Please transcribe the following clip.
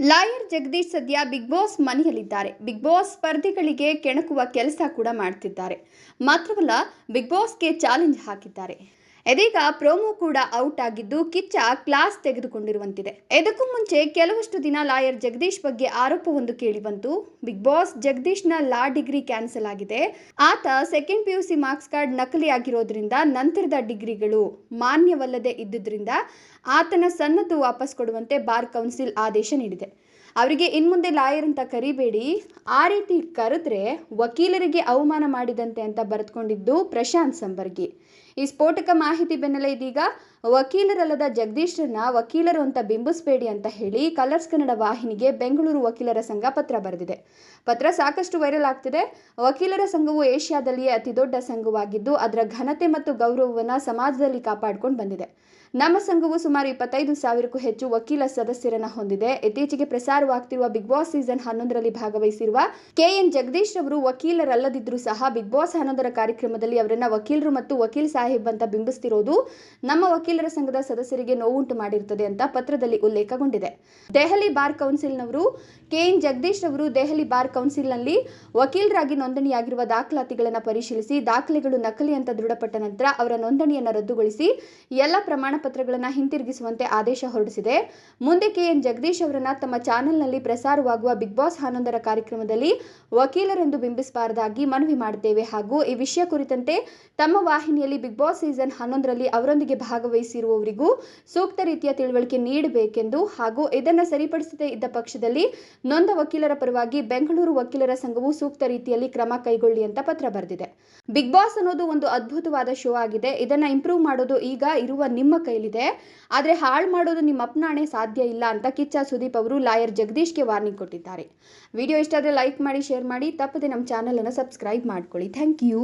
Lawyer Jagadish ಸದ್ಯ big Boss ಮನೆಯಲ್ಲಿದ್ದಾರೆ. Big Boss ಸ್ಪರ್ಧಿಗಳಿಗೆ ಕೆಣಕುವ ಕೆಲಸ ಕೂಡ ಮಾಡ್ತಿದ್ದಾರೆ. ಮಾತ್ರವಲ್ಲ, ಬಿಗ್ ಬಾಸ್ಗೆ ಚಾಲೆಂಜ್ ಹಾಕಿದ್ದಾರೆ. ಇದೀಗ ಪ್ರೋಮೋ ಕೂಡ ಔಟ್ ಆಗಿದ್ದು ಕಿಚ್ಚ ಕ್ಲಾಸ್ ತೆಗೆದುಕೊಂಡಿರುವಂತಿದೆ. ಇದಕ್ಕೂ ಮುಂಚೆ ಕೆಲವಷ್ಟು ದಿನ ಲಾಯರ್ ಜಗದೀಶ್ ಬಗ್ಗೆ ಆರೋಪವೊಂದು ಕೇಳಿಬಂತು ಬಿಗ್ ಬಾಸ್ ಜಗದೀಶ್ನ ಲಾ ಡಿಗ್ರಿ ಕ್ಯಾನ್ಸಲ್ ಆಗಿದೆ. ಆತ second P U C marks card ನಕಲಿ ಆಗಿರೋದ್ರಿಂದ ನಂತರದ ಡಿಗ್ರಿಗಳು ಮಾನ್ಯವಲ್ಲದೆ ಇದ್ದುದರಿಂದ ಆತನ ಸನ್ನದ್ದು ವಾಪಸ್ ಕೊಡುವಂತೆ ಬಾರ್ ಕೌನ್ಸಿಲ್ ಆದೇಶ ನೀಡಿದೆ. ಅವರಿಗೆ ಇನ್ಮುಂದೆ ಲಾಯರ್ ಅಂತ ಕರಿಬೇಡಿ. ಆ ರೀತಿ ಕರೆದ್ರೆ ವಕೀಲರಿಗೆ ಅವಮಾನ ಮಾಡಿದಂತೆ ಅಂತ ಬರೆದುಕೊಂಡಿದ್ದು ಪ್ರಶಾಂತ್ ಸಂಬರ್ಗಿ. ಈ ಸ್ಫೋಟಕ ಮಾಹಿತಿ ಬೆನ್ನಲ್ಲೇ ಇದೀಗ ವಕೀಲರಲ್ಲದ ಜಗದೀಶ್ರನ್ನ ವಕೀಲರು ಅಂತ ಬಿಂಬಿಸಬೇಡಿ ಅಂತ ಹೇಳಿ ಕಲರ್ಸ್ ಕನ್ನಡ ವಾಹಿನಿಗೆ ಬೆಂಗಳೂರು ವಕೀಲರ ಸಂಘ ಪತ್ರ ಬರೆದಿದೆ. ಪತ್ರ ಸಾಕಷ್ಟು ವೈರಲ್ ಆಗ್ತಿದೆ. ವಕೀಲರ ಸಂಘವು ಏಷ್ಯಾದಲ್ಲಿಯೇ ಅತಿ ದೊಡ್ಡ ಸಂಘವಾಗಿದ್ದು ಅದರ ಘನತೆ ಮತ್ತು ಗೌರವವನ್ನು ಸಮಾಜದಲ್ಲಿ ಕಾಪಾಡಿಕೊಂಡು ಬಂದಿದೆ. ನಮ್ಮ ಸಂಘವು ಸುಮಾರು ಇಪ್ಪತ್ತೈದು ಸಾವಿರಕ್ಕೂ ಹೆಚ್ಚು ವಕೀಲ ಸದಸ್ಯರನ್ನ ಹೊಂದಿದೆ. ಇತ್ತೀಚೆಗೆ ಪ್ರಸಾರವಾಗ್ತಿರುವ ಬಿಗ್ ಬಾಸ್ ಸೀಸನ್ ಹನ್ನೊಂದರಲ್ಲಿ ಭಾಗವಹಿಸಿರುವ ಕೆಎನ್ ಜಗದೀಶ್ ಅವರು ವಕೀಲರಲ್ಲದಿದ್ದರೂ ಸಹ ಬಿಗ್ ಬಾಸ್ ಹನ್ನೊಂದರ ಕಾರ್ಯಕ್ರಮದಲ್ಲಿ ಅವರನ್ನು ವಕೀಲರು ಮತ್ತು ವಕೀಲ್ ಸಾಹೇಬ್ ಅಂತ ಬಿಂಬಿಸ್ತಿರೋದು ನಮ್ಮ ವಕೀಲರ ಸಂಘದ ಸದಸ್ಯರಿಗೆ ನೋವುಂಟು ಮಾಡಿರುತ್ತದೆ ಅಂತ ಪತ್ರದಲ್ಲಿ ಉಲ್ಲೇಖಗೊಂಡಿದೆ. ದೆಹಲಿ ಬಾರ್ ಕೌನ್ಸಿಲ್ನವರು ಕೆಎನ್ ಜಗದೀಶ್ ಅವರು ದೆಹಲಿ ಬಾರ್ ಕೌನ್ಸಿಲ್ನಲ್ಲಿ ವಕೀಲರಾಗಿ ನೋಂದಣಿಯಾಗಿರುವ ದಾಖಲಾತಿಗಳನ್ನು ಪರಿಶೀಲಿಸಿ, ದಾಖಲೆಗಳು ನಕಲಿ ಅಂತ ದೃಢಪಟ್ಟ ನಂತರ ಅವರ ನೋಂದಣಿಯನ್ನು ರದ್ದುಗೊಳಿಸಿ ಎಲ್ಲ ಪ್ರಮಾಣ ಪತ್ರಗಳನ್ನು ಹಿಂತಿರುಗಿಸುವಂತೆ ಆದೇಶ ಹೊರಡಿಸಿದೆ. ಮುಂದೆ ಕೆಎನ್ ಜಗದೀಶ್ ಅವರನ್ನ ತಮ್ಮ ಚಾನೆಲ್ನಲ್ಲಿ ಪ್ರಸಾರವಾಗುವ ಬಿಗ್ ಬಾಸ್ ಹನ್ನೊಂದರ ಕಾರ್ಯಕ್ರಮದಲ್ಲಿ ವಕೀಲರೆಂದು ಬಿಂಬಿಸಬಾರದಾಗಿ ಮನವಿ ಮಾಡುತ್ತೇವೆ ಹಾಗೂ ಈ ವಿಷಯ ಕುರಿತಂತೆ ತಮ್ಮ ವಾಹಿನಿಯಲ್ಲಿ ಬಿಗ್ ಬಾಸ್ ಸೀಸನ್ ಹನ್ನೊಂದರಲ್ಲಿ ಅವರೊಂದಿಗೆ ಭಾಗವಹಿಸಿರುವವರಿಗೂ ಸೂಕ್ತ ರೀತಿಯ ತಿಳುವಳಿಕೆ ನೀಡಬೇಕೆಂದು ಹಾಗೂ ಇದನ್ನು ಸರಿಪಡಿಸದೇ ಇದ್ದ ಪಕ್ಷದಲ್ಲಿ ನೊಂದ ವಕೀಲರ ಪರವಾಗಿ ಬೆಂಗಳೂರು ವಕೀಲರ ಸಂಘವು ಸೂಕ್ತ ರೀತಿಯಲ್ಲಿ ಕ್ರಮ ಕೈಗೊಳ್ಳಿ ಅಂತ ಪತ್ರ ಬರೆದಿದೆ. ಬಿಗ್ ಬಾಸ್ ಅನ್ನೋದು ಒಂದು ಅದ್ಭುತವಾದ ಶೋ ಆಗಿದೆ. ಇದನ್ನ ಇಂಪ್ರೂವ್ ಮಾಡೋದು ಈಗ ಇರುವ ನಿಮ್ಮ ಕೈಲಿದೆ. ಆದರೆ ಹಾಳು ಮಾಡೋದು ನಿಮ್ಮ ಅಪ್ನಾಣೆ ಸಾಧ್ಯ ಇಲ್ಲ ಅಂತ ಕಿಚ್ಚ ಸುದೀಪ್ ಅವರು ಲಾಯರ್ ಜಗದೀಶ್ಗೆ ವಾರ್ನಿಂಗ್ ಕೊಟ್ಟಿದ್ದಾರೆ. ವಿಡಿಯೋ ಇಷ್ಟ ಆದರೆ ಲೈಕ್ ಮಾಡಿ, ಶೇರ್ ಮಾಡಿ, ತಪ್ಪದೆ ನಮ್ಮ ಚಾನಲನ್ನು ಸಬ್ಸ್ಕ್ರೈಬ್ ಮಾಡ್ಕೊಳ್ಳಿ. Thank you.